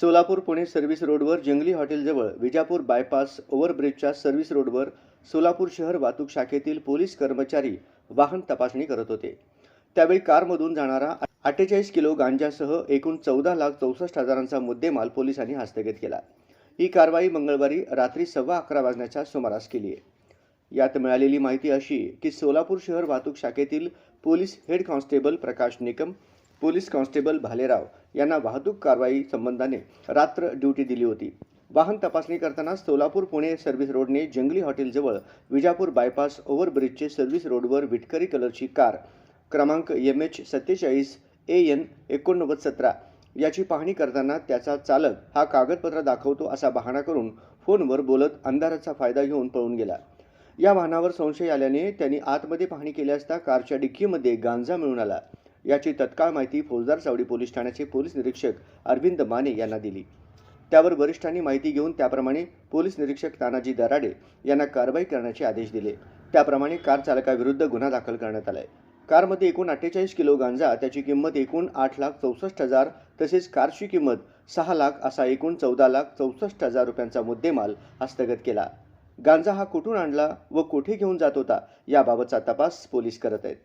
Solapur Pune service रोडवर जंगली हॉटेलजवळ विजापूर बायपास ओव्हरब्रिजच्या सर्व्हिस रोडवर सोलापूर शहर वाहतूक शाखेतील पोलीस कर्मचारी वाहन तपासणी करत होते. त्यावेळी कारमधून जाणारा अठ्ठेचाळीस किलो गांजासह एकूण चौदा लाख चौसष्ट हजारांचा मुद्देमाल पोलिसांनी हस्तगत केला. ही कारवाई मंगळवारी रात्री सव्वा अकरा वाजण्याच्या सुमारास केली आहे. यात मिळालेली माहिती अशी की सोलापूर शहर वाहतूक शाखेतील police head constable Prakash Nikam police constable Bhalerao यांना वाहतूक कारवाई संबंधाने रात्र ड्युटी दिली होती. वाहन तपासणी करताना सोलापूर पुणे सर्व्हिस रोडने जंगली हॉटेलजवळ विजापूर बायपास ओव्हरब्रिजचे सर्व्हिस रोडवर विटकरी कलरची कार. क्रमांक एम एच सत्तेचाळीस ए एन एकोणनव्वद सतरा. याची पाहणी करताना त्याचा चालक हा कागदपत्र दाखवतो असा बहाणा करून फोनवर बोलत अंधाराचा फायदा घेऊन पळून गेला. या वाहनावर संशय आल्याने त्यांनी आतमध्ये पाहणी केली असता कारच्या डिक्कीमध्ये गांजा मिळून आला. याची तत्काळ माहिती फौजदार चावडी पोलीस ठाण्याचे पोलीस निरीक्षक अरविंद माने यांना दिली. त्यावर वरिष्ठांनी माहिती घेऊन त्याप्रमाणे पोलीस निरीक्षक तानाजी दराडे यांना कारवाई करण्याचे आदेश दिले. त्याप्रमाणे कार चालकाविरुद्ध गुन्हा दाखल करण्यात आलाय. कारमध्ये एकूण अठ्ठेचाळीस किलो गांजा त्याची किंमत एकूण आठ लाख चौसष्ट हजार तसेच कारची किंमत सहा लाख असा एकूण चौदा लाख चौसष्ट हजार रुपयांचा मुद्देमाल हस्तगत केला. गांजा हा कुठून आणला व कुठे घेऊन जात होता याबाबतचा तपास पोलीस करत आहेत.